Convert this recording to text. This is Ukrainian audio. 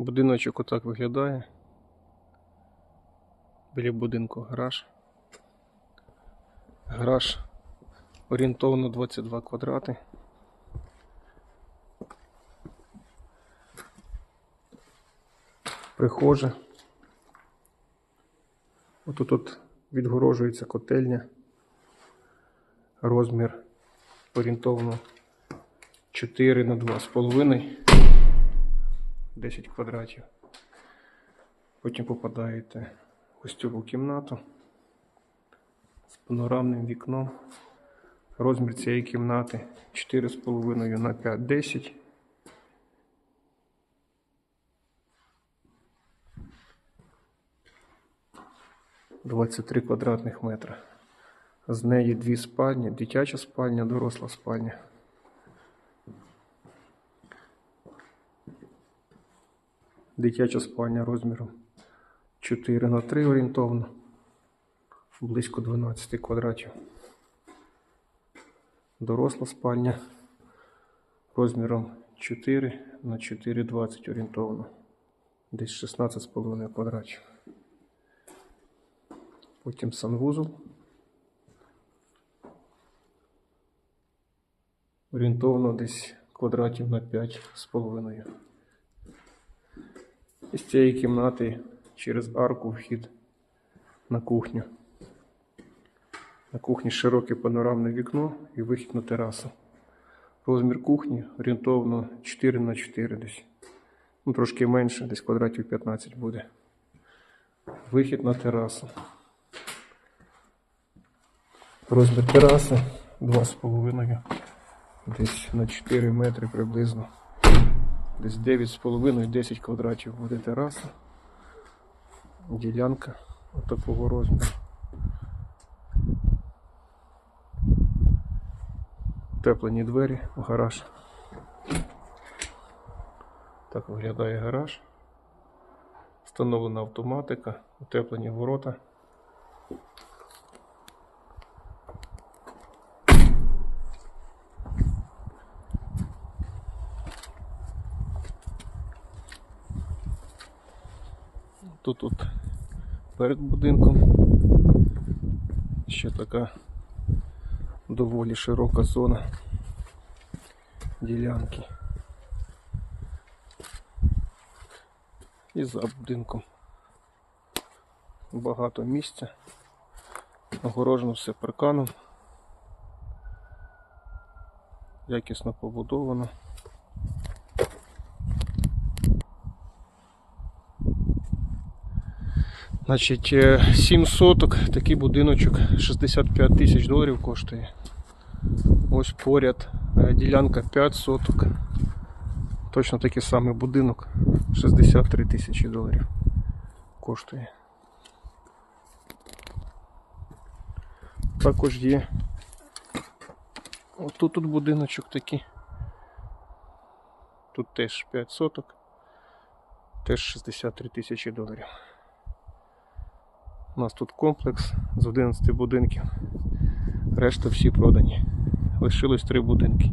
Будиночок отак виглядає. Біля будинку гараж. Гараж орієнтовно 22 квадрати. Прихожа. Отут от відгорожується котельня. Розмір орієнтовно 4 на 2,5. 10 квадратів. Потім попадаєте в гостьову кімнату з панорамним вікном. Розмір цієї кімнати 4,5 на 5 10. Двадцять три квадратних метра. З неї дві спальні, дитяча спальня, доросла спальня. Дитяча спальня розміром 4 на 3 орієнтовно, близько 12 квадратів. Доросла спальня розміром 4 на 4,20 орієнтовно, десь 16,5 квадратів. Потім санвузол. Орієнтовно десь квадратів на 5,5. Із цієї кімнати через арку вхід на кухню. На кухні широке панорамне вікно і вихід на терасу. Розмір кухні орієнтовно 4 на 4 десь. Ну, трошки менше, десь квадратів 15 буде. Вихід на терасу. Розмір тераси 2,5. Десь на 4 метри приблизно. Десь 9,5-10 квадратів буде тераса. Ділянка такого розміру. Теплені двері гараж. Так виглядає гараж. Встановлена автоматика, утеплені ворота. Тут тут перед будинком ще така доволі широка зона ділянки. І за будинком багато місця. Огорожено все парканом. Якісно побудовано. Значить, 7 соток, такий будиночок 65 тисяч доларів коштує. Ось поряд е, ділянка 5 соток. Точно такий самий будинок 63 тисячі доларів коштує. Також є. Отут тут будиночок такий. Тут теж 5 соток. Теж 63 тисячі доларів. У нас тут комплекс з 11 будинків. Решта всі продані. Лишилось 3 будинки.